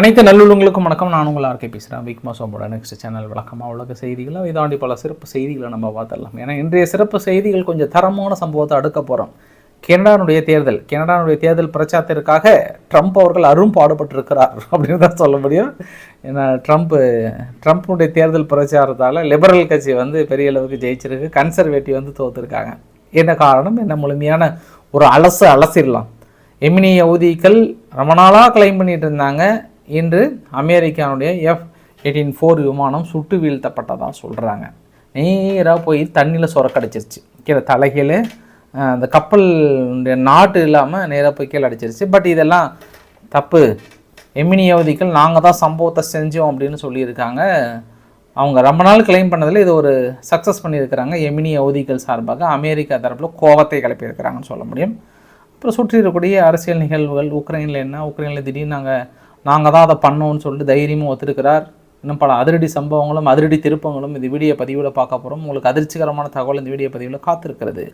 அனைத்து நல்லுள்ளங்களுக்கும் வணக்கம். நான் உங்கள் ஆர்கே பேசுகிறேன் பிக் மாசோமோட நெக்ஸ்ட் சேனல் வழக்கமாக உலக செய்திகளை இதாண்டி பல சிறப்பு செய்திகளை நம்ம பார்த்துடலாம். ஏன்னா இன்றைய சிறப்பு செய்திகள் கொஞ்சம் தரமான சம்பவத்தை அடுக்க போகிறோம் கனடானுடைய தேர்தல் கனடானுடைய தேர்தல் பிரச்சாரத்திற்காக ட்ரம்ப் அவர்கள் அரும்பாடுபட்டிருக்கிறார் அப்படின்னு தான் சொல்ல முடியும். ஏன்னா ட்ரம்ப்பு ட்ரம்ப்புடைய தேர்தல் பிரச்சாரத்தால் லிபரல் கட்சி வந்து பெரிய அளவுக்கு ஜெயிச்சிருக்கு. கன்சர்வேட்டிவ் வந்து தோத்துருக்காங்க. என்ன காரணம்? என்ன முழுமையான ஒரு அலசு அலசிடலாம். எமினி யவுதிகள் ரொம்ப நாளாக கிளைம் பண்ணிகிட்டு இருந்தாங்க. இன்று அமெரிக்கானுடைய எஃப் எயிட்டீன் ஃபோர் விமானம் சுட்டு வீழ்த்தப்பட்டதாக சொல்கிறாங்க நேராக போய் தண்ணியில் சொரக்கடிச்சிருச்சு. கீழே தலைகீழே அந்த கப்பல் நாட்டு இல்லாமல் நேராக போய் கீழே அடிச்சிருச்சு. பட் இதெல்லாம் தப்பு. எமினி அவதிகள் நாங்கள் தான் சம்பவத்தை செஞ்சோம் அப்படின்னு சொல்லியிருக்காங்க. அவங்க ரொம்ப நாள் கிளைம் பண்ணதில் இது ஒரு சக்ஸஸ் பண்ணியிருக்கிறாங்க. எமினி அவதிகள் சார்பாக அமெரிக்கா தரப்பில் கோவத்தை கிளப்பியிருக்கிறாங்கன்னு சொல்ல முடியும். அப்புறம் சுற்றி இருக்கக்கூடிய அரசியல் நிகழ்வுகள் உக்ரைனில் என்ன உக்ரைனில் திடீர்னு நாங்கள் நாங்கள் தான் அதை பண்ணோம்னு சொல்லிட்டு தைரியமும் ஒத்துருக்கிறார். இன்னும் பல அதிரடி சம்பவங்களும் அதிரடி திருப்பங்களும் இந்த வீடியோ பதிவில் பார்க்க போகிறோம் உங்களுக்கு அதிர்ச்சிகரமான தகவல் இந்த வீடியோ பதிவில் காத்திருக்கிறது.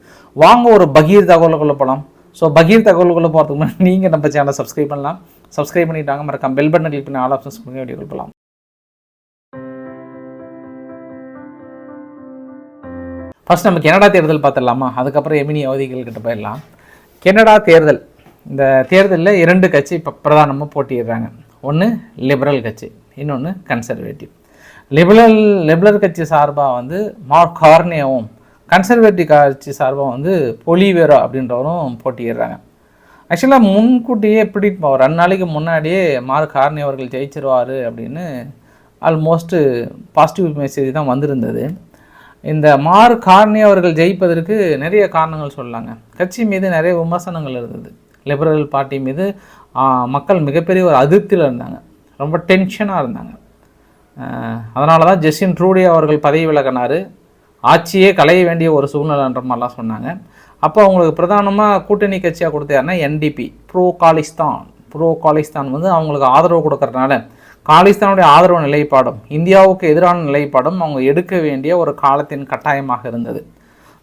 வாங்க ஒரு பகீர் தகவல்களை போகலாம் ஸோ பகீர் தகவல்களை போகிறதுக்கு முன்னாடி நீங்கள் நம்ம சேனலை சப்ஸ்கிரைப் பண்ணலாம். சப்ஸ்கிரைப் பண்ணிட்டாங்க மறக்காம பெல் பட்டன் கிளிக் பண்ணி ஆல் ஆப்ஷன்ஸ் பண்ணி வீடியோ போகலாம் ஃபர்ஸ்ட் நம்ம கனடா தேர்தல் பார்த்துடலாமா? அதுக்கப்புறம் எமினி அவதிகள் கிட்ட போயிடலாம். கனடா தேர்தல். இந்த தேர்தலில் இரண்டு கட்சி இப்போ பிரதானமாக போட்டியிடுறாங்க. ஒன்று லிபரல் கட்சி இன்னொன்று கன்சர்வேட்டிவ் லிபரல் லிபரல் கட்சி சார்பாக வந்து மார்க் கார்னியாவும் கன்சர்வேட்டிவ் கட்சி சார்பாக வந்து பொலிவேரோ அப்படின்றவரும் போட்டியிடுறாங்க. ஆக்சுவலாக முன்கூட்டியே எப்படி ஒரு ரெண்டு நாளைக்கு முன்னாடியே மார்க் கார்னே அவர்கள் ஜெயிச்சிருவார் அப்படின்னு ஆல்மோஸ்ட்டு பாசிட்டிவ் மெசேஜ் தான் வந்திருந்தது. இந்த மார்க் கார்னி அவர்கள் ஜெயிப்பதற்கு நிறைய காரணங்கள் சொல்லலாங்க கட்சி மீது நிறைய விமர்சனங்கள் இருந்தது. லிபரல் பார்ட்டி மீது மக்கள் மிகப்பெரிய ஒரு அதிருப்தியில் இருந்தாங்க. ரொம்ப டென்ஷனாக இருந்தாங்க. அதனால தான் ஜெஸ்டின் ட்ரூடி அவர்கள் பதவி விலகினார். ஆட்சியே களைய வேண்டிய ஒரு சூழ்நிலைன்ற மாதிரிலாம் சொன்னாங்க. அப்போ அவங்களுக்கு பிரதானமாக கூட்டணி கட்சியாக கொடுத்தாருன்னா NDP pro Khalistan pro Khalistan வந்து அவங்களுக்கு ஆதரவு கொடுக்கறதுனால காலிஸ்தானுடைய ஆதரவு நிலைப்பாடும் இந்தியாவுக்கு எதிரான நிலைப்பாடும் அவங்க எடுக்க வேண்டிய ஒரு காலத்தின் கட்டாயமாக இருந்தது.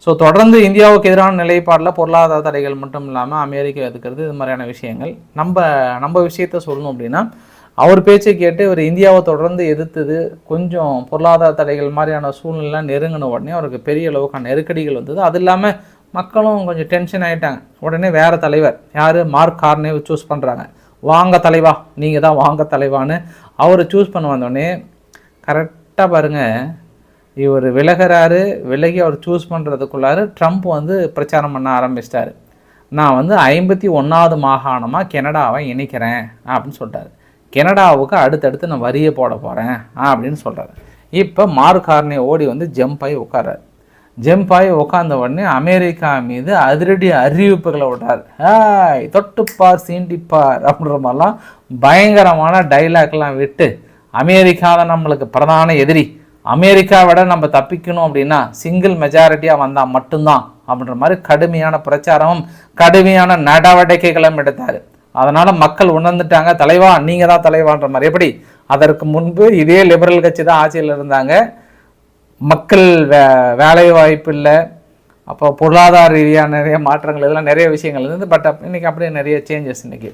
ஸோ தொடர்ந்து இந்தியாவுக்கு எதிரான நிலைப்பாடில் பொருளாதார தடைகள் மட்டும் இல்லாமல் அமெரிக்கா எதுக்கிறது இது மாதிரியான விஷயங்கள். நம்ம நம்ம விஷயத்த சொல்லணும் அப்படின்னா அவர் பேச்சை கேட்டு இவர் இந்தியாவை தொடர்ந்து எதிர்த்தது கொஞ்சம் பொருளாதார தடைகள் மாதிரியான சூழ்நிலை நெருங்கின உடனே அவருக்கு பெரிய அளவுக்கான நெருக்கடிகள் வந்தது. அது இல்லாமல் மக்களும் கொஞ்சம் டென்ஷன் ஆகிட்டாங்க உடனே வேறு தலைவர் யார்? மார்க் கார்னே சூஸ் பண்ணுறாங்க வாங்க தலைவா நீங்கள் தான் வாங்க தலைவான்னு அவரை சூஸ் பண்ண வந்தோடனே கரெக்டாக பாருங்கள் இவர் விலகிறாரு விலகி அவர் சூஸ் பண்ணுறதுக்குள்ளார ட்ரம்ப் வந்து பிரச்சாரம் பண்ண ஆரம்பிச்சிட்டாரு. நான் வந்து ஐம்பத்தி ஒன்றாவது மாகாணமாக கனடாவை இணைக்கிறேன் அப்படின்னு சொல்லிட்டாரு கனடாவுக்கு அடுத்தடுத்து நான் வரியை போட போகிறேன் அப்படின்னு சொல்கிறாரு இப்போ மார்க் ஓடி வந்து ஜம்பாய் ஆகி உட்காராரு ஜம்ப் ஆகி உட்காந்த உடனே அமெரிக்கா மீது அதிரடி அறிவிப்புகளை விட்டார். ஹாய் தொட்டுப்பார் சீண்டிப்பார் அப்படின்ற மாதிரிலாம் பயங்கரமான டைலாக்லாம் விட்டு அமெரிக்காவில் நம்மளுக்கு பிரதான எதிரி அமெரிக்கா விட நம்ம தப்பிக்கணும் அப்படின்னா சிங்கிள் மெஜாரிட்டியாக வந்தால் மட்டும்தான் அப்படின்ற மாதிரி கடுமையான பிரச்சாரமும் கடுமையான நடவடிக்கைகளும் எடுத்தார். அதனால் மக்கள் உணர்ந்துட்டாங்க தலைவா நீங்கள் தான் தலைவான்ற மாதிரி. எப்படி? அதற்கு முன்பு இதே லிபரல் கட்சி தான் ஆட்சியில் இருந்தாங்க. மக்கள் வே வேலை வாய்ப்பு இல்லை. அப்போ பொருளாதார ரீதியான நிறைய மாற்றங்கள் இதெல்லாம் நிறைய விஷயங்கள் இருந்தது. பட் இன்றைக்கி அப்படியே நிறைய சேஞ்சஸ் இன்றைக்கி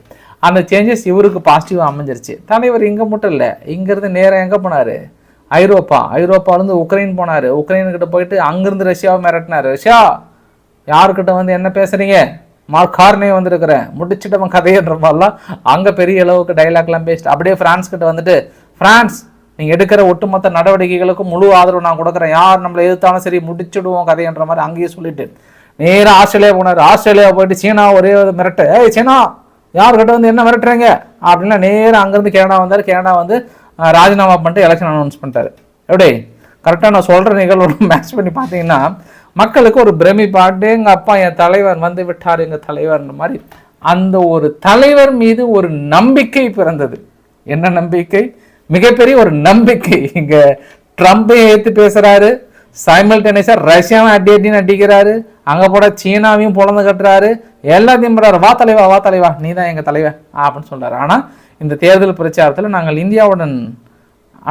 அந்த சேஞ்சஸ் இவருக்கு பாசிட்டிவாக அமைஞ்சிருச்சு. தலைவர் இங்கே மட்டும் இல்லை. இங்கேருந்து நேராக எங்கே போனார்? ஐரோப்பா ஐரோப்பாலேருந்து உக்ரைன் போனார். உக்ரைன்கிட்ட போயிட்டு அங்கேருந்து ரஷ்யாவை மிரட்டினார். ரஷ்யா யாருக்கிட்ட வந்து என்ன பேசுகிறீங்க மார்க் கார்னே வந்திருக்கிறேன். முடிச்சுட்டவன் கதையன்ற மாதிரிலாம் அங்கே பெரிய அளவுக்கு டைலாக்லாம் பேசிட்டு அப்படியே பிரான்ஸ் கிட்ட வந்துட்டு ஃப்ரான்ஸ் நீங்கள் எடுக்கிற ஒட்டுமொத்த நடவடிக்கைகளுக்கும் முழு ஆதரவு நான் கொடுக்குறேன். யார் நம்மளை எதிர்த்தாலும் சரி முடிச்சுடுவோம் கதைன்ற மாதிரி அங்கேயே சொல்லிட்டு நேராக ஆஸ்திரேலியா போனார். ஆஸ்திரேலியா போயிட்டு சீனா ஒரே ஒரு மிரட்டு. ஏய் சீனா யார்கிட்ட வந்து என்ன மிரட்டுறீங்க? அப்படின்னா நேராக அங்கேருந்து கேனடா வந்தார். கேனடா வந்து ராஜினாமா பண்ணிட்டு எலெக்ஷன் அனௌன்ஸ் பண்ணிட்டாரு. எப்படி? கரெக்டாக நான் சொல்கிற நிகழ்வோட மேட்ச் பண்ணி பார்த்தீங்கன்னா மக்களுக்கு ஒரு பிரமிப்பாட்டு எங்கள் அப்பா என் தலைவர் வந்து விட்டார் எங்கள் தலைவர்ன்ற மாதிரி. அந்த ஒரு தலைவர் மீது ஒரு நம்பிக்கை பிறந்தது. என்ன நம்பிக்கை? மிகப்பெரிய ஒரு நம்பிக்கை. இங்கே ட்ரம்ப்பையும் ஏற்று பேசுகிறாரு சைமல்டேனியஸாக ரஷ்யாவும் அடி அடின்னு அடிக்கிறாரு. அங்கே போட சீனாவையும் பொழந்து கட்டுறாரு. எல்லாத்தையும் பண்றாரு. வா தலைவா வா தலைவா. நீ தான் எங்கள் தலைவர் அப்படின்னு சொல்றாரு. ஆனால் இந்த தேர்தல் பிரச்சாரத்தில் நாங்கள் இந்தியாவுடன்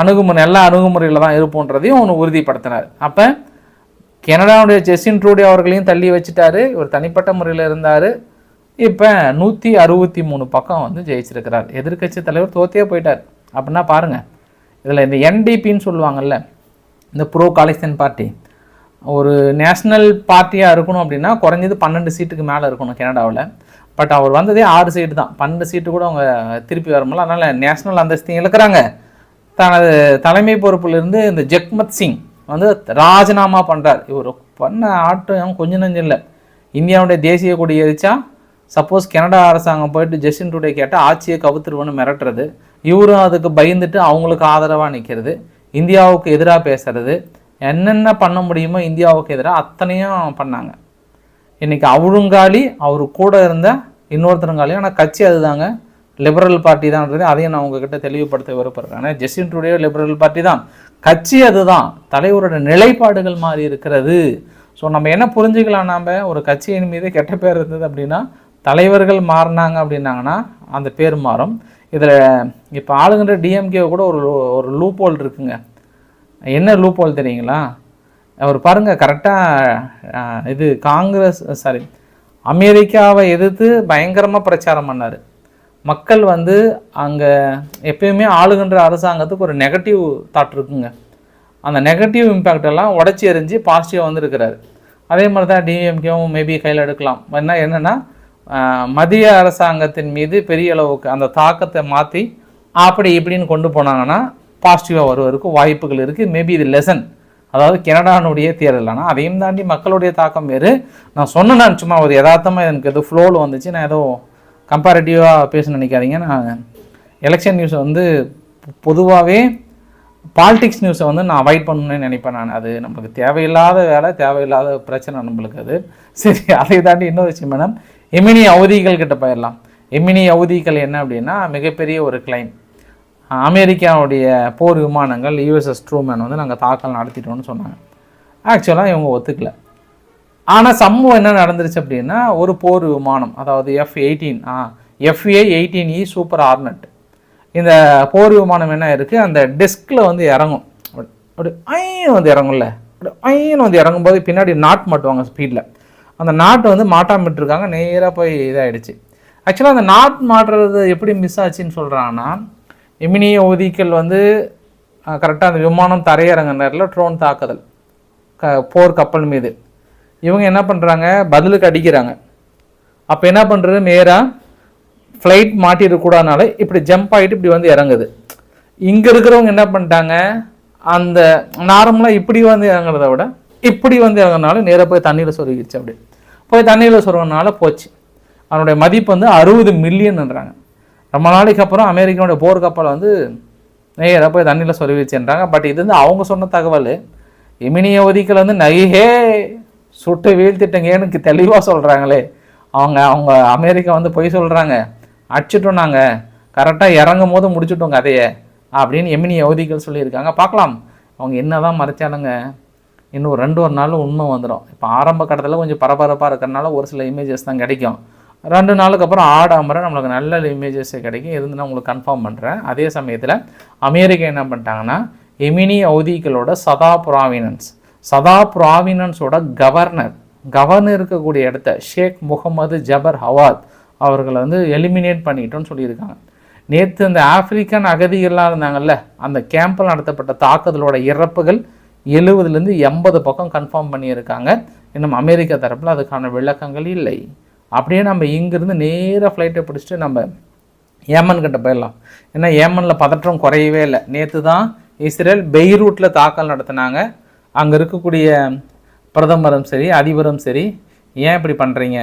அணுகுமுறை எல்லா அணுகுமுறையில் தான் இருப்போன்றதையும் ஒன்று உறுதிப்படுத்தினார். அப்போ கனடாவுடைய ஜெஸ்டின் ட்ரூடி அவர்களையும் தள்ளி வச்சுட்டாரு. இவர் தனிப்பட்ட முறையில் இருந்தார். இப்போ நூற்றி அறுபத்தி மூணு பக்கம் வந்து ஜெயிச்சிருக்கிறார். எதிர்க்கட்சி தலைவர் தோத்தே போயிட்டார். அப்படின்னா பாருங்கள் இதில் இந்த என்டிபின்னு சொல்லுவாங்கல்ல இந்த ப்ரோ காலிஸ்தான் பார்ட்டி ஒரு நேஷ்னல் பார்ட்டியாக இருக்கணும் அப்படின்னா குறைஞ்சது பன்னெண்டு சீட்டுக்கு மேலே இருக்கணும் கனடாவில். பட் அவர் வந்ததே ஆறு சீட்டு தான். பன்னெண்டு சீட்டு கூட அவங்க திருப்பி வர முடியல. அதனால் நேஷ்னல் அந்தஸ்தையும் இழக்கிறாங்க. தனது தலைமை பொறுப்பிலிருந்து இந்த ஜெக்மத் சிங் வந்து ராஜினாமா பண்ணுறார் இவர் பண்ண ஆட்டம் கொஞ்சம் நஞ்சம் இல்லை. இந்தியாவுடைய தேசிய கொடி எரிச்சா சப்போஸ் கனடா அரசாங்கம் போயிட்டு ஜஸ்டின் டுடே கேட்டால் ஆட்சியை கவுத்துருவோன்னு மிரட்டுறது. இவரும் அதுக்கு பயந்துட்டு அவங்களுக்கு ஆதரவாக நிற்கிறது இந்தியாவுக்கு எதிராக பேசுறது. என்னென்ன பண்ண முடியுமோ இந்தியாவுக்கு எதிராக அத்தனையும் பண்ணாங்க. இன்னைக்கு அவருங்காலி அவர் கூட இருந்த இன்னொருத்தருங்காலி ஆனால் கட்சி அதுதாங்க. லிபரல் பார்ட்டி தான்ன்றது அதையும் நான் உங்ககிட்ட தெளிவுபடுத்த விருப்பப்படுறேன் ஆனால் ஜஸ்டின் ட்ரூடியோ லிபரல் பார்ட்டி தான். கட்சி அதுதான். தலைவரோட நிலைப்பாடுகள் மாறி இருக்கிறது. ஸோ நம்ம என்ன புரிஞ்சுக்கலாம் நாம்? ஒரு கட்சியின் மீது கெட்ட பேர் இருந்தது அப்படின்னா தலைவர்கள் மாறினாங்க அப்படின்னாங்கன்னா அந்த பேர் மாறும். இதில் இப்போ ஆளுங்கிற டிஎம்கே கூட ஒரு ஒரு லூப்போல் இருக்குங்க. என்ன லூப்போல் தெரியுங்களா? அவர் பாருங்கள் கரெக்டாக இது காங்கிரஸ் சாரி அமெரிக்காவை எதிர்த்து பயங்கரமாக பிரச்சாரம் பண்ணார். மக்கள் வந்து அங்கே எப்பயுமே ஆளுகின்ற அரசாங்கத்துக்கு ஒரு நெகட்டிவ் தாட் இருக்குங்க. அந்த நெகட்டிவ் இம்பேக்ட் எல்லாம் உடச்சி எறிஞ்சு பாசிட்டிவாக வந்துருக்கிறாரு. அதே மாதிரி தான் டிஎம்கேவும் மேபி கையில் எடுக்கலாம். என்ன என்னென்னா மத்திய அரசாங்கத்தின் மீது பெரிய அளவுக்கு அந்த தாக்கத்தை மாற்றி அப்படி இப்படின்னு கொண்டு போனாங்கன்னா பாசிட்டிவாக வருவதற்கு வாய்ப்புகள் இருக்குது மேபி இது லெசன் அதாவது கனடானுடைய தேர்தல். ஆனால் அதையும் தாண்டி மக்களுடைய தாக்கம் வேறு. நான் சொன்னேன்னா சும்மா ஒரு யதார்த்தமாக எனக்கு ஏதோ ஃப்ளோவில் வந்துச்சு. நான் ஏதோ கம்பேரிட்டிவாக பேச நினைக்காதீங்க. நான் எலெக்ஷன் நியூஸ் வந்து பொதுவாகவே பாலிடிக்ஸ் நியூஸை வந்து நான் அவாய்ட் பண்ணணும்னு நினைப்பேன் நான். அது நம்மளுக்கு தேவையில்லாத வேலை தேவையில்லாத பிரச்சனை நம்மளுக்கு அது. சரி அதை தாண்டி இன்னொரு விஷயம் மேடம் எமினி அவதிகள் கிட்ட போயிடலாம். எமினி அவதிகள் என்ன அப்படின்னா மிகப்பெரிய ஒரு கிளைம் அமெரிக்காவுடைய போர் விமானங்கள் யூஎஸ்எஸ் ட்ரூமேன் வந்து நாங்கள் தாக்கல் நடத்திட்டோம்னு சொன்னாங்க. ஆக்சுவலாக இவங்க ஒத்துக்கல. ஆனால் சம்பவம் என்ன நடந்துருச்சு அப்படின்னா ஒரு போர் விமானம் அதாவது F eighteen ah F A eighteen E super Hornet இந்த போர் விமானம் என்ன இருக்குது அந்த டெஸ்கில் வந்து இறங்கும். அப்படி அப்படி வந்து இறங்கும்ல. அப்படி ஐயன் வந்து இறங்கும்போது பின்னாடி நாட் மாட்டுவாங்க ஸ்பீடில் அந்த நாட்டை வந்து மாட்டாமிட்டுருக்காங்க நேராக போய் இதாகிடுச்சு ஆக்சுவலாக அந்த நாட் மாட்டுறது எப்படி மிஸ் ஆச்சுன்னு சொல்கிறாங்கன்னா எமினிய ஒதிக்கல் வந்து கரெக்டாக அந்த விமானம் தரையிறங்க நேரில் ட்ரோன் தாக்குதல். க போர் கப்பல் மீது. இவங்க என்ன பண்ணுறாங்க பதிலுக்கு அடிக்கிறாங்க. அப்போ என்ன பண்ணுறது நேராக ஃப்ளைட் மாட்டிடக்கூடாதுனால இப்படி ஜம்ப் ஆகிட்டு இப்படி வந்து இறங்குது. இங்கே இருக்கிறவங்க என்ன பண்ணிட்டாங்க? அந்த நார்மலாக இப்படி வந்து இறங்குறத விட இப்படி வந்து இறங்குறதுனால நேராக போய் தண்ணியில் சொருகிடுச்சு அப்படி போய் தண்ணியில் சொருகினால போச்சு. அதனுடைய மதிப்பு வந்து அறுபது மில்லியன்ன்றாங்க ரொம்ப நாளைக்கு அப்புறம் அமெரிக்காவுடைய போர் கப்பல் வந்து நேராக போய் தண்ணியில் சொருகிடுச்சுன்றாங்க பட் இது வந்து அவங்க சொன்ன தகவல். இமினிய ஒதுக்கில் வந்து நகையே சுட்டு வீழ்த்திட்டங்கன்னு தெளிவாக சொல்கிறாங்களே அவங்க அவங்க அமெரிக்கா வந்து பொய் சொல்கிறாங்க அடிச்சிட்டோம் நாங்கள் கரெக்டாக இறங்கும் போது முடிச்சிட்டோம் கதையை அப்படின்னு எமினி யோதிகள் சொல்லியிருக்காங்க. பார்க்கலாம். அவங்க என்ன தான் மறைச்சாலுங்க இன்னும் ஒரு ரெண்டு ஒரு நாள் உண்மை வந்துடும் இப்போ ஆரம்ப கட்டத்தில் கொஞ்சம் பரபரப்பாக இருக்கிறனால ஒரு சில இமேஜஸ் தான் கிடைக்கும். ரெண்டு நாளுக்கு அப்புறம் ஆடாமரை நம்மளுக்கு நல்ல இமேஜஸ் கிடைக்கும். இருந்து நான் உங்களுக்கு கன்ஃபார்ம் பண்ணுறேன் அதே சமயத்தில் அமெரிக்கா என்ன பண்ணிட்டாங்கன்னா எமினி அவதிகளோட சதா ப்ராவினன்ஸ் சதா ப்ராவினன்ஸோட கவர்னர் கவர்னர் இருக்கக்கூடிய இடத்த ஷேக் முகமது ஜபர் ஹவாத் அவர்களை வந்து எலிமினேட் பண்ணிட்டோன்னு சொல்லியிருக்காங்க. நேற்று அந்த ஆப்பிரிக்கன் அகதிகள்லாம் இருந்தாங்கல்ல அந்த கேம்பில் நடத்தப்பட்ட தாக்குதலோட இறப்புகள் எழுபதுலேருந்து எண்பது பக்கம் கன்ஃபார்ம் பண்ணியிருக்காங்க. இன்னும் அமெரிக்கா தரப்பில் அதுக்கான விளக்கங்கள் இல்லை. அப்படியே நம்ம இங்கேருந்து நேராக ஃப்ளைட்டை பிடிச்சிட்டு நம்ம ஏமன் கிட்ட போயிடலாம். ஏன்னா ஏமனில் பதற்றம் குறையவே இல்லை. நேற்று தான் இஸ்ரேல் பெய்ரூட்டில் தாக்கல் நடத்தினாங்க. அங்கே இருக்கக்கூடிய பிரதமரும் சரி அதிபரும் சரி ஏன் இப்படி பண்ணுறீங்க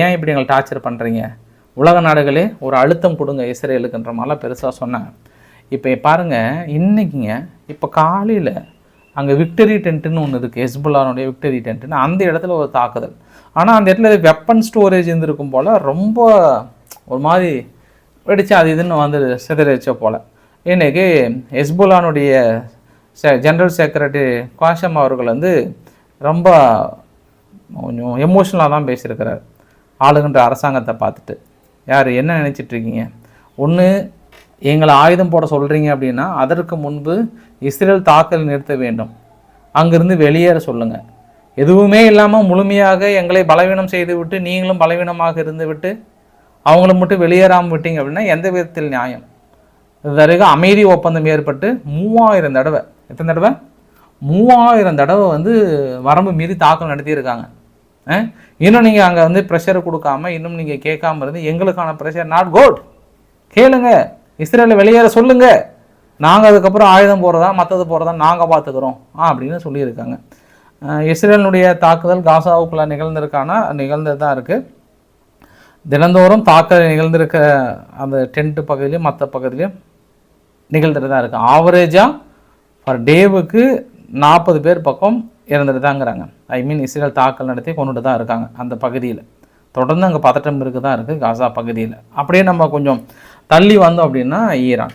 ஏன் இப்படி எங்களை டார்ச்சர் பண்ணுறீங்க உலக நாடுகளே ஒரு அழுத்தம் கொடுங்க இஸ்ரேலுக்குன்ற மாதிரிலாம் பெருசாக சொன்னாங்க இப்போ பாருங்கள் இன்றைக்கிங்க இப்போ காலையில் அங்கே விக்டரி டென்ட்டுன்னு ஒன்று இருக்குது ஹெஸ்புல்லானுடைய விக்டரி டென்ட்டுன்னு அந்த இடத்துல ஒரு தாக்குதல். ஆனால் அந்த இடத்துல வெப்பன் ஸ்டோரேஜ் இருந்திருக்கும் போல் ரொம்ப ஒரு மாதிரி வெடிச்சு அது இதுன்னு வந்து சிதறிச்ச போல். இன்றைக்கி ஹெஸ்புல்லானுடைய ஜென்ரல் செக்ரட்டரி குவாஷம் அவர்கள் வந்து ரொம்ப கொஞ்சம் எமோஷ்னலாக தான் பேசியிருக்கிறார். ஆளுகின்ற அரசாங்கத்தை பார்த்துட்டு யார் என்ன நினச்சிட்ருக்கீங்க ஒன்று எங்களை ஆயுதம் போட சொல்கிறீங்க அப்படின்னா அதற்கு முன்பு இஸ்ரேல் தாக்கல் நிறுத்த வேண்டும். அங்கிருந்து வெளியேற சொல்லுங்கள் எதுவுமே இல்லாமல் முழுமையாக எங்களை பலவீனம் செய்துவிட்டு நீங்களும் பலவீனமாக இருந்துவிட்டு அவங்கள மட்டும் வெளியேறாமல் விட்டீங்க அப்படின்னா எந்த விதத்தில் நியாயம்? இதுவரைக்கும் அமைதி ஒப்பந்தம் ஏற்பட்டு மூவாயிரம் தடவை எத்தனை தடவை? மூவாயிரம் தடவை வந்து வரம்பு மீறி தாக்கல் நடத்தியிருக்காங்க. இன்னும் நீங்கள் அங்கே வந்து ப்ரெஷர் கொடுக்காம இன்னும் நீங்கள் கேட்காம இருந்து எங்களுக்கான ப்ரெஷர் நாட் குட் கேளுங்க. இஸ்ரேலில் வெளியேற சொல்லுங்க. நாங்கள் அதுக்கப்புறம் ஆயுதம் போகிறதா மற்றது போகிறதா நாங்கள் பார்த்துக்குறோம். ஆ அப்படின்னு சொல்லியிருக்காங்க. இஸ்ரேலினுடைய தாக்குதல் காசாவுக்குள்ள நிகழ்ந்திருக்கானா? நிகழ்ந்தது தான் இருக்குது தினந்தோறும் தாக்குதல் நிகழ்ந்திருக்க அந்த டென்ட்டு பகுதியிலையும் மற்ற பகுதியிலையும் நிகழ்ந்துட்டு தான் இருக்குது ஆவரேஜாக ஃபார் டேவுக்கு நாற்பது பேர் பக்கம் இறந்துட்டு தாங்கிறாங்க ஐ மீன் இஸ்ரேல் தாக்கல் நடத்தி கொண்டுட்டு தான் இருக்காங்க அந்த பகுதியில். தொடர்ந்து அங்கே பதட்டம் இருக்கு தான் இருக்குது காசா பகுதியில். அப்படியே நம்ம கொஞ்சம் தள்ளி வந்தோம் அப்படின்னா ஈரான்.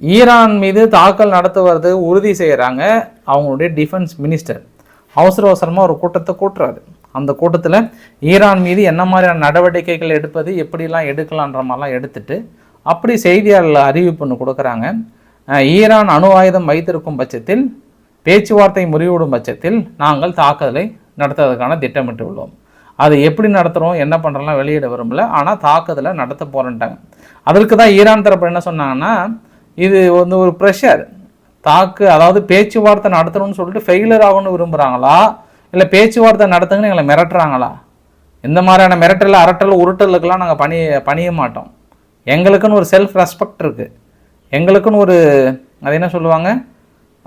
ஈரான் மீது தாக்கல் நடத்துவது உறுதி செய்கிறாங்க அவங்களுடைய டிஃபென்ஸ் மினிஸ்டர் அவசர அவசரமாக ஒரு கூட்டத்தை கூட்டுறாரு. அந்த கூட்டத்தில் ஈரான் மீது என்ன மாதிரியான நடவடிக்கைகள் எடுப்பது எப்படிலாம் எடுக்கலான்ற மாதிரிலாம் எடுத்துட்டு அப்படி செய்தியாளர் அறிவிப்பு ஒன்று கொடுக்குறாங்க ஈரான் அணு ஆயுதம் வைத்திருக்கும் பட்சத்தில் பேச்சுவார்த்தை முறிவிடும் பட்சத்தில் நாங்கள் தாக்குதலை நடத்துவதற்கான திட்டமிட்டு உள்ளோம் அது எப்படி நடத்துகிறோம் என்ன பண்ணுறோம்லாம் வெளியிட விரும்பல. ஆனால் தாக்குதலை நடத்த போகிறேன்ட்டாங்க அதற்கு தான் ஈரான் தரப்பு என்ன சொன்னாங்கன்னா இது வந்து ஒரு ப்ரெஷர் தாக்கு அதாவது பேச்சுவார்த்தை நடத்தணும்னு சொல்லிட்டு ஃபெயிலியர் ஆகணும்னு விரும்புகிறாங்களா இல்லை பேச்சுவார்த்தை நடத்துங்கன்னு எங்களை மிரட்டுறாங்களா? இந்த மாதிரியான மிரட்டல் அரட்டல் உருட்டலுக்கெல்லாம் நாங்கள் பணி பணிய மாட்டோம். எங்களுக்குன்னு ஒரு செல்ஃப் ரெஸ்பெக்ட் இருக்குது எங்களுக்குன்னு ஒரு அது என்ன சொல்லுவாங்க?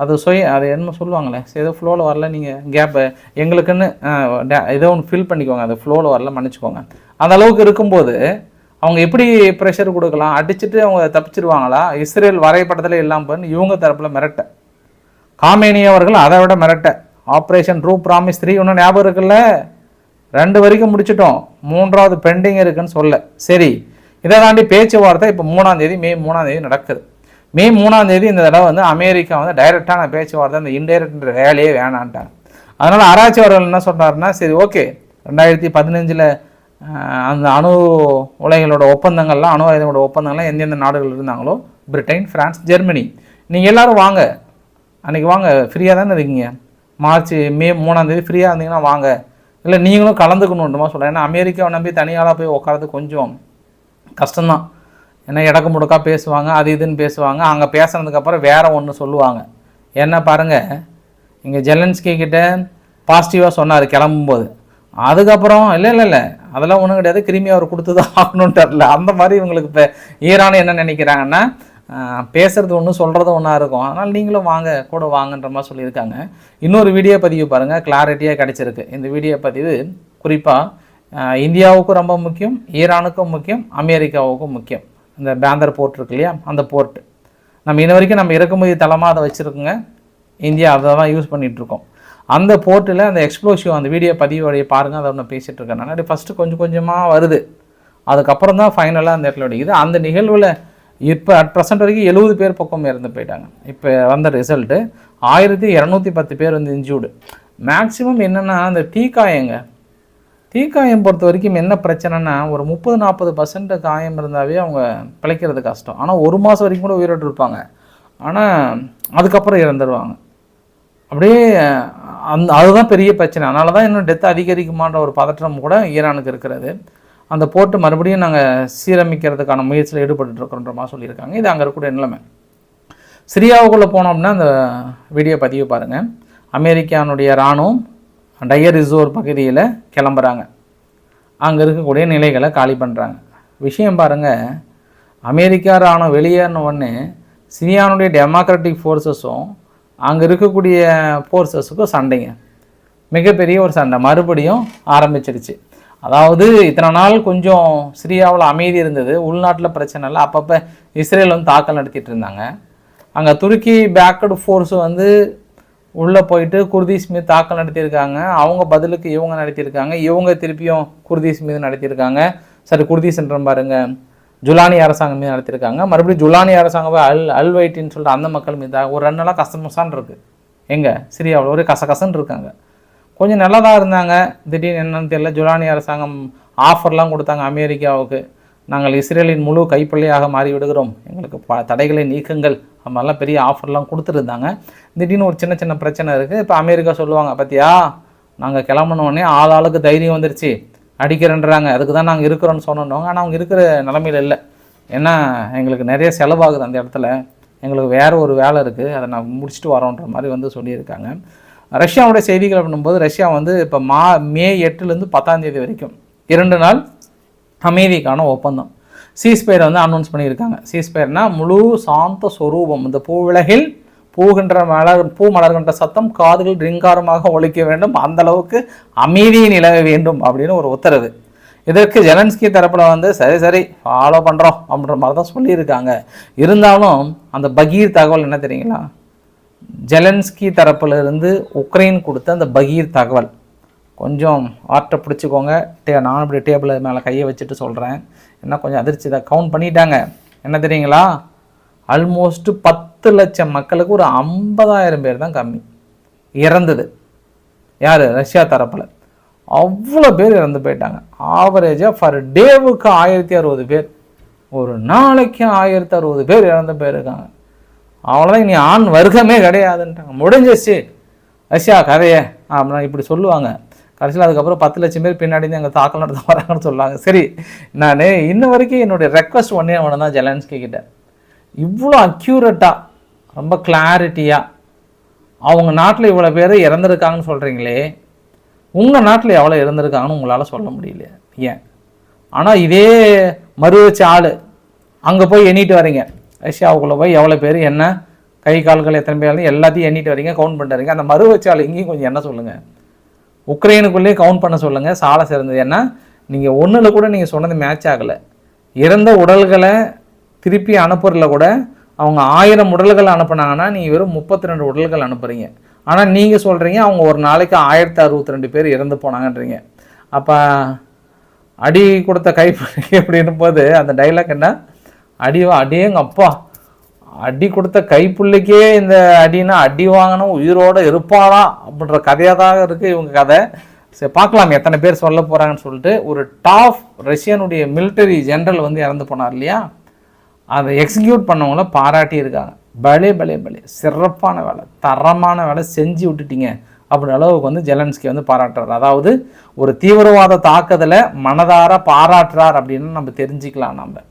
அது சுய அது என்ன சொல்லுவாங்களே. சரி, ஏதோ ஃப்ளோவில் வரல நீங்கள் கேப்பு எங்களுக்குன்னு ஏதோ ஒன்று ஃபில் பண்ணிக்கோங்க. அது ஃப்ளோவில் வரல மன்னிச்சுக்கோங்க. அந்த அளவுக்கு இருக்கும்போது அவங்க எப்படி ப்ரெஷர் கொடுக்கலாம்? அடிச்சுட்டு அவங்க தப்பிச்சிருவாங்களா? இஸ்ரேல் வரைபடத்தில் இல்லாமல் பண்ணி இவங்க தரப்பில் மிரட்ட. காமேனி அவர்கள் அதை விட மிரட்ட. ஆப்ரேஷன் ரூ ப்ராமிஸ் த்ரீ ஒன்றும் ஞாபகம் இருக்குல்ல? ரெண்டு வரைக்கும் முடிச்சிட்டோம். மூன்றாவது பெண்டிங் இருக்குன்னு சொல்ல. சரி இதை தாண்டி பேச்சுவார்த்தை இப்போ மூணாம் தேதி மே மூணாம் தேதி நடக்குது. மே மூணாம் தேதி இந்த தடவை வந்து அமெரிக்கா வந்து டைரெக்டான பேச்சுவார்த்தை இந்த இன்டைரக்ட்ன்ற வேலையே வேணான்ட்டாங்க. அதனால் ஆராய்ச்சி அவர்கள் என்ன சொன்னார்னா சரி ஓகே ரெண்டாயிரத்தி பதினஞ்சில் அந்த அணு உலைகளோட ஒப்பந்தங்கள்லாம் அணு ஆயுதங்களோட ஒப்பந்தங்கள்லாம் எந்தெந்த நாடுகள் இருந்தாங்களோ பிரிட்டன் ஃப்ரான்ஸ் ஜெர்மனி. நீங்கள் எல்லோரும் வாங்க. அன்றைக்கி வாங்க. ஃப்ரீயாக தானே இருக்கீங்க? மார்ச் மே மூணாம் தேதி ஃப்ரீயாக இருந்தீங்கன்னா வாங்க. இல்லை நீங்களும் கலந்துக்கணுன்றமா சொல்கிறேன் ஏன்னா அமெரிக்காவை நம்பி தனியாளாக போய் உட்காரது கொஞ்சம் கஷ்டம்தான். ஏன்னா இடக்கு முடக்கா பேசுவாங்க அது இதுன்னு பேசுவாங்க. அங்கே பேசுனதுக்கப்புறம் வேறு ஒன்று சொல்லுவாங்க. என்ன பாருங்கள் இங்கே ஜெலன்ஸ்கி கிட்ட பாசிட்டிவாக சொன்னார் கிளம்பும்போது. அதுக்கப்புறம் இல்லை இல்லை இல்லை அதெல்லாம் ஒன்றும் கிடையாது. கிருமி அவர் கொடுத்து தான் ஆகணுன்ட்டார்ல அந்த மாதிரி இவங்களுக்கு இப்போ ஈரான் என்ன நினைக்கிறாங்கன்னா பேசுகிறது ஒன்று சொல்கிறது ஒன்றா இருக்கும். அதனால் நீங்களும் வாங்க கூட வாங்கன்ற மாதிரி சொல்லியிருக்காங்க. இன்னொரு வீடியோ பதிவு பாருங்கள் கிளாரிட்டியாக கிடச்சிருக்கு. இந்த வீடியோ பதிவு குறிப்பாக இந்தியாவுக்கும் ரொம்ப முக்கியம் ஈரானுக்கும் முக்கியம் அமெரிக்காவுக்கும் முக்கியம். இந்த பேந்தர் போர்ட் இருக்கு இல்லையா? அந்த போர்ட். நம்ம இன்ன வரைக்கும் நம்ம இறக்குமதி தளமாக அதை வச்சுருக்கோங்க. இந்தியா அதை தான் யூஸ் பண்ணிகிட்ருக்கோம் அந்த போர்ட்டில் அந்த எக்ஸ்ப்ளோசிவ் அந்த வீடியோ பதிவோடைய பாருங்கள் அதை ஒன்று பேசிகிட்டு இருக்கேன் நான். ஃபஸ்ட்டு கொஞ்சம் கொஞ்சமாக வருது. அதுக்கப்புறம் தான் ஃபைனலாக அந்த இடத்துல வெடிக்குது அந்த நிகழ்வில் இப்போ அட் ப்ரெசென்ட் வரைக்கும் எழுபது பேர் பக்கம் இறந்து போயிட்டாங்க. இப்போ வந்த ரிசல்ட்டு ஆயிரத்தி இரநூத்தி பத்து பேர் வந்து இன்ஜூர்டு மேக்ஸிமம் என்னென்னா அந்த தீக்காயங்க தீக்காயம் பொறுத்த வரைக்கும் என்ன பிரச்சனைனா ஒரு முப்பது நாற்பது பர்சன்ட் காயம் இருந்தாவே அவங்க பிழைக்கிறது கஷ்டம். ஆனால் ஒரு மாதம் வரைக்கும் கூட உயிரோடு இருப்பாங்க. ஆனால் அதுக்கப்புறம் இறந்துடுவாங்க அப்படியே அந்த அதுதான் பெரிய பிரச்சனை. அதனால தான் இன்னும் டெத் அதிகரிக்குமான்ற ஒரு பதற்றம் கூட ஈரானுக்கு இருக்கிறது. அந்த போட்டு மறுபடியும் நாங்கள் சீரமைக்கிறதுக்கான முயற்சியில் ஈடுபட்டு மாதிரி சொல்லியிருக்காங்க. இது அங்கே இருக்கக்கூடிய நிலைமை. சிரியாவுக்குள்ளே போனோம்னா அந்த வீடியோ பதிவு பாருங்கள் அமெரிக்கானுடைய இராணுவம் டயர் ரிசோர் பகுதியில் கிளம்புறாங்க. அங்கே இருக்கக்கூடிய நிலைகளை காலி பண்ணுறாங்க விஷயம் பாருங்கள் அமெரிக்கா ராணுவம் வெளியேறின உடனே சிரியானுடைய டெமோக்ராட்டிக் ஃபோர்ஸஸும் அங்கே இருக்கக்கூடிய ஃபோர்ஸஸுக்கும் சண்டைங்க. மிகப்பெரிய ஒரு சண்டை. மறுபடியும் ஆரம்பிச்சிடுச்சு அதாவது இத்தனை நாள் கொஞ்சம் சிரியாவில் அமைதி இருந்தது. உள்நாட்டில் பிரச்சனை இல்லை. அப்பப்போ இஸ்ரேல் வந்து தாக்கல் நடத்திட்டு இருந்தாங்க. அங்கே துருக்கி பேக்கடு ஃபோர்ஸ் வந்து உள்ளே போயிட்டு குர்தீஸ் மீது தாக்கல் நடத்தியிருக்காங்க. அவங்க பதிலுக்கு இவங்க நடத்தியிருக்காங்க. இவங்க திருப்பியும் குர்தீஸ் மீது நடத்தியிருக்காங்க. சரி குர்தீஸ்ன்ற பாருங்க. ஜுலானி அரசாங்கம் மீது நடத்தியிருக்காங்க. மறுபடியும் ஜுலானி அரசாங்கம் அல் அல்வைட்டின்னு சொல்லிட்டு அந்த மக்கள் மீது ஒரு ரெண்டு நாளாக கசமசான் இருக்கு. எங்கே? சிரியாவில் ஒரே கசகசன்னு இருக்காங்க. கொஞ்சம் நல்லா தான் இருந்தாங்க. திடீர்னு என்னன்னு தெரியல. ஜுலானி அரசாங்கம் ஆஃபர்லாம் கொடுத்தாங்க அமெரிக்காவுக்கு. நாங்கள் இஸ்ரேலின் முழு கைப்பள்ளியாக மாறி விடுகிறோம் எங்களுக்கு ப தடைகளை நீக்குங்கள். அது மாதிரிலாம் பெரிய ஆஃபர்லாம் கொடுத்துருந்தாங்க. திடீர்னு ஒரு சின்ன சின்ன பிரச்சனை இருக்குது இப்போ அமெரிக்கா சொல்லுவாங்க பார்த்தியா நாங்கள் கிளம்புனோடனே ஆள் ஆளுக்கு தைரியம் வந்துருச்சு. அடிக்கிறேன்றாங்க. அதுக்கு தான் நாங்கள் இருக்கிறோன்னு சொன்னோம் ஆனால் அவங்க இருக்கிற நிலமையில இல்லை. ஏன்னா எங்களுக்கு நிறைய செலவாகுது அந்த இடத்துல. எங்களுக்கு வேறு ஒரு வேலை இருக்குது அதை நான் முடிச்சுட்டு வரோன்ற மாதிரி வந்து சொல்லியிருக்காங்க. ரஷ்யாவுடைய செய்திகள் அப்படின்னும்போது ரஷ்யா வந்து இப்போ மா மே எட்டுலேருந்து பத்தாம் தேதி வரைக்கும். இரண்டு நாள் அமைதிக்கான ஒப்பந்தம். சீஸ்பயர் வந்து அனௌன்ஸ் பண்ணியிருக்காங்க. சீஸ்பயர்னா முழு சாந்த ஸ்வரூபம் இந்த பூவிலகில் பூகின்ற மலர் பூ மலர்கின்ற சத்தம் காதுகள் ரிங்காரமாக ஒழிக்க வேண்டும். அந்த அளவுக்கு அமைதி நிலவ வேண்டும் அப்படின்னு ஒரு உத்தரவு. இதற்கு ஜெலன்ஸ்கி தரப்பில் வந்து சரி சரி ஃபாலோ பண்ணுறோம் அப்படின்ற மாதிரி தான் சொல்லியிருக்காங்க. இருந்தாலும் அந்த பகீர் தகவல் என்ன தெரியுங்களா? ஜெலன்ஸ்கி தரப்பிலிருந்து உக்ரைன் கொடுத்த அந்த பகீர் தகவல். கொஞ்சம் ஆர்ட்டை பிடிச்சிக்கோங்க. டே நான் இப்படி டேபிள் மேலே கையை வச்சுட்டு சொல்கிறேன் என்ன கொஞ்சம் அதிர்ச்சி தான். கவுண்ட் பண்ணிட்டாங்க. என்ன தெரியுங்களா? ஆல்மோஸ்ட் பத்து லட்சம் மக்களுக்கு ஒரு ஐம்பதாயிரம் பேர் தான் கம்மி. இறந்தது. யார்? ரஷ்யா தரப்பில். அவ்வளோ பேர் இறந்து போயிட்டாங்க. ஆவரேஜாக ஃபர் டேவுக்கு ஆயிரத்தி அறுபது பேர். ஒரு நாளைக்கு ஆயிரத்தி அறுபது பேர் இறந்து போயிருக்காங்க. அவ்வளோதான் இனி ஆண் வர்க்கமே கிடையாதுன்ட்டாங்க முடிஞ்சிச்சு ரஷ்யா கதையை. அப்படின்னா இப்படி சொல்லுவாங்க. கடைசியில் அதுக்கப்புறம் பத்து லட்சம் பேர் பின்னாடி அங்கே எங்கள் தாக்கல் நடத்த வராங்கன்னு சொல்லாங்க சரி நான் இன்ன வரைக்கும் என்னுடைய ரெக்வஸ்ட் ஒன்றே ஒன்று தான் ஜெலன்ஸ்கி கிட்ட. இவ்வளோ அக்யூரட்டாக ரொம்ப கிளாரிட்டியாக அவங்க நாட்டில் இவ்வளோ பேர் இறந்துருக்காங்கன்னு சொல்கிறீங்களே உங்கள் நாட்டில் எவ்வளோ இறந்துருக்காங்கன்னு உங்களால் சொல்ல முடியல ஏன்? ஆனால் இதே மறுவச்ச ஆள் அங்கே போய் எண்ணிட்டு வரீங்க. ரஷ்யாவுக்குள்ளே போய் எவ்வளோ பேர் என்ன கை கால்கள் எத்தனை பேர் எல்லாத்தையும் எண்ணிட்டு வரீங்க கவுண்ட் பண்ணிட்டு வரீங்க. அந்த மறுவச்ச ஆள் இங்கேயும் கொஞ்சம் என்ன சொல்லுங்கள் உக்ரைனுக்குள்ளேயே கவுண்ட் பண்ண சொல்லுங்கள் சாலை சிறந்தது ஏன்னா நீங்கள் ஒன்றில் கூட நீங்கள் சொன்னது மேட்ச் ஆகலை. இறந்த உடல்களை திருப்பி அனுப்புறதில் கூட அவங்க ஆயிரம் உடல்கள் அனுப்புனாங்கன்னா நீங்கள் வெறும் முப்பத்தி ரெண்டு உடல்கள் அனுப்புகிறீங்க ஆனால் நீங்கள் சொல்கிறீங்க அவங்க ஒரு நாளைக்கு ஆயிரத்தி அறுபத்தி ரெண்டு பேர் இறந்து போனாங்கன்றீங்க. அப்போ அடி கொடுத்த கை அப்படின்னும் போது அந்த டைலாக் என்ன? அடி அடியேங்க அப்பா அடி கொடுத்த கைப்பிள்ளைக்கே இந்த அடினா அடி வாங்கணும் உயிரோட இருப்பாளா அப்படின்ற கதையாக தான் இருக்குது இவங்க கதை. சரி பார்க்கலாம் எத்தனை பேர் சொல்ல போகிறாங்கன்னு சொல்லிட்டு ஒரு டாப் ரஷ்யனுடைய மிலிட்டரி ஜென்ரல் வந்து இறந்து போனார் இல்லையா? அதை எக்ஸிக்யூட் பண்ணவங்கள பாராட்டி இருக்காங்க. பலே பலே பலே சிறப்பான வேலை தரமான வேலை செஞ்சு விட்டுட்டீங்க அப்படின்ற அளவுக்கு வந்து ஜெலன்ஸ்கி வந்து பாராட்டுறார். அதாவது ஒரு தீவிரவாத தாக்குதலை மனதார பாராட்டுறார் அப்படின்னு நம்ம தெரிஞ்சுக்கலாம் நம்ம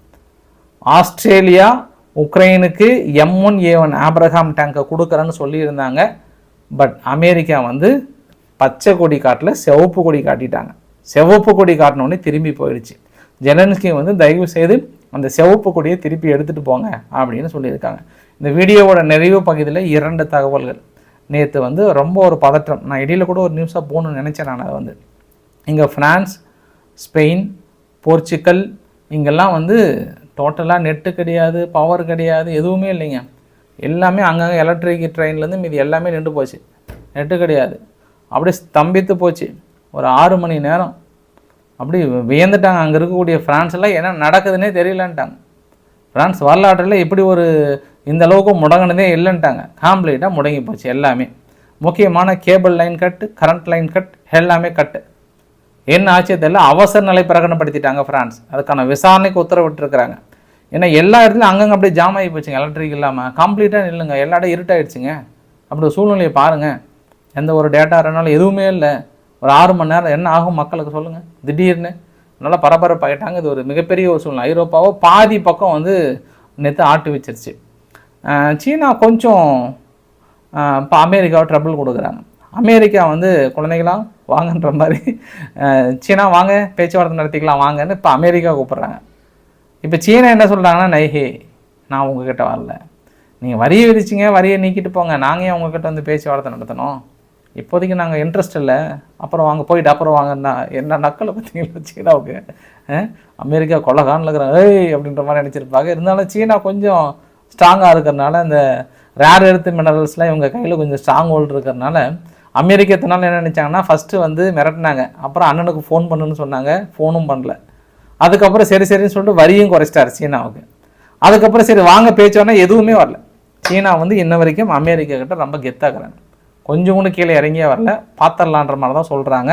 ஆஸ்திரேலியா உக்ரைனுக்கு M one A one Abraham டேங்கை கொடுக்குறேன்னு சொல்லியிருந்தாங்க. பட் அமெரிக்கா வந்து பச்சை கொடி காட்டில் சிவப்பு கொடி காட்டிட்டாங்க. சிவப்பு கொடி காட்டினோடனே திரும்பி போயிடுச்சு. ஜெலன்ஸ்கி வந்து தயவு செய்து அந்த சிவப்பு கொடியை திருப்பி எடுத்துகிட்டு போங்க அப்படின்னு சொல்லியிருக்காங்க. இந்த வீடியோவோட நிறைவு பகுதியில் இரண்டு தகவல்கள். நேற்று வந்து ரொம்ப ஒரு பதற்றம். நான் இடையில கூட ஒரு நியூஸாக போகணும்னு நினச்சேன் நான் அதை வந்து. இங்கே ஃப்ரான்ஸ் ஸ்பெயின் போர்ச்சுக்கல் இங்கெல்லாம் வந்து டோட்டலாக நெட்டு கிடையாது பவர் கிடையாது எதுவுமே இல்லைங்க. எல்லாமே அங்கங்கே எலக்ட்ரிக் ட்ரெயின்லேருந்து மீதி எல்லாமே நின்று போச்சு. நெட்டு கிடையாது. அப்படியே ஸ்தம்பித்து போச்சு. ஒரு ஆறு மணி நேரம். அப்படி வியந்துட்டாங்க. அங்கே இருக்கக்கூடிய ஃப்ரான்ஸில் என்ன நடக்குதுன்னே தெரியலன்ட்டாங்க. ஃப்ரான்ஸ் வரலாற்றில் இப்படி ஒரு இந்த அளவுக்கு முடங்கினதே இல்லைன்ட்டாங்க. காம்ப்ளீட்டாக முடங்கி போச்சு எல்லாமே. முக்கியமான cable line cut current line cut எல்லாமே கட்டு என்ன ஆச்சு தெரியல? அவசர நிலை பிரகடனப்படுத்திட்டாங்க ஃப்ரான்ஸ். அதுக்கான விசாரணைக்கு உத்தரவிட்டிருக்கிறாங்க. ஏன்னா எல்லா இடத்துலையும் அங்கங்கே அப்படியே ஜாம் ஆகி போச்சுங்க. எலக்ட்ரிக் இல்லாமல் கம்ப்ளீட்டாக நில்லுங்க. எல்லா இடம் இருட்டாயிடுச்சுங்க. அப்படி ஒரு சூழ்நிலையை பாருங்கள் எந்த ஒரு டேட்டா இருந்தாலும் எதுவுமே இல்லை. ஒரு ஆறு மணி நேரம் என்ன ஆகும் மக்களுக்கு சொல்லுங்கள் திடீர்னு. நல்லா பரபரப்பாகிட்டாங்க இது ஒரு மிகப்பெரிய ஒரு சூழ்நிலை. ஐரோப்பாவோ பாதி பக்கம் வந்து நேற்று ஆட்டு வச்சிருச்சு சீனா கொஞ்சம் இப்போ அமெரிக்காவை ட்ரபிள் கொடுக்குறாங்க. அமெரிக்கா வந்து குழந்தைகளாக வாங்கன்ற மாதிரி. சீனா வாங்க பேச்சுவார்த்தை நடத்திக்கலாம் வாங்கன்னு இப்போ அமெரிக்கா கூப்பிட்றாங்க. இப்போ சீனா என்ன சொல்கிறாங்கன்னா நைஹே நான் உங்ககிட்ட வரல. நீங்கள் வரியை விதிச்சிங்க வரியை நீக்கிட்டு போங்க. நாங்கள் ஏன் உங்ககிட்ட வந்து பேச்சுவார்த்தை நடத்தணும்? இப்போதைக்கு நாங்கள் இன்ட்ரெஸ்ட் இல்லை. அப்புறம் வாங்க போயிட்டு அப்புறம் வாங்கன்னா என்ன நக்கலை பார்த்தீங்களா சீனாவுக்கு? அமெரிக்கா கொள்ளகானில் இருக்கிறாங்க. ஏய்! அப்படின்ற மாதிரி நினச்சிருப்பாங்க. இருந்தாலும் சீனா கொஞ்சம் ஸ்ட்ராங்காக இருக்கிறனால இந்த ரேர் எடுத்து மினரல்ஸ்லாம் இவங்க கையில் கொஞ்சம் ஸ்ட்ராங் ஹோல்டு இருக்கிறனால அமெரிக்கத்தினால என்ன நினச்சாங்கன்னா ஃபஸ்ட்டு வந்து மிரட்டினாங்க. அப்புறம் அண்ணனுக்கு ஃபோன் பண்ணுன்னு சொன்னாங்க. ஃபோனும் பண்ணல. அதுக்கப்புறம் சரி சரின்னு சொல்லிட்டு வரியும் குறைச்சிட்டாரு சீனாவுக்கு. அதுக்கப்புறம் சரி வாங்க பேச்சோன்னா எதுவுமே வரல. சீனா வந்து இன்ன வரைக்கும் அமெரிக்கா கிட்ட ரொம்ப கெத்தாக்குறாங்க கொஞ்சம் கூட கீழே இறங்கியே வரல. பார்த்துடலான்ற மாதிரி தான் சொல்கிறாங்க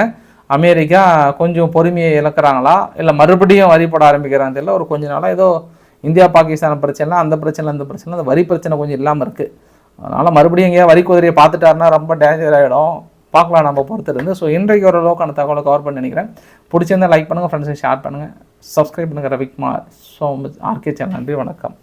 அமெரிக்கா கொஞ்சம் பொறுமையை இழக்கிறாங்களா? இல்லை மறுபடியும் வரி போட ஆரம்பிக்கிறாங்க தெரியல. ஒரு கொஞ்ச நாளாக ஏதோ இந்தியா பாகிஸ்தான் பிரச்சனை அந்த பிரச்சனை அந்த பிரச்சனை அந்த வரி பிரச்சனை கொஞ்சம் இல்லாமல் இருக்குது அதனால் மறுபடியும் எங்கேயா வரி குதிரையை பார்த்துட்டாருன்னா ரொம்ப டேஞ்சர் ஆகிடும் பார்க்கலாம் நம்ம பொறுத்து இருந்து ஸோ இன்றைக்கு ஓரளவுக்கான தகவலை கவர் பண்ணி நினைக்கிறேன். பிடிச்சிருந்தா லைக் பண்ணுங்கள் ஃப்ரெண்ட்ஸுக்கு ஷேர் பண்ணுங்கள் சப்ஸ்கிரைப் பண்ணுங்கள் ரவிக்குமார். ஸோ ஆர்கே சேனல் நன்றி வணக்கம்.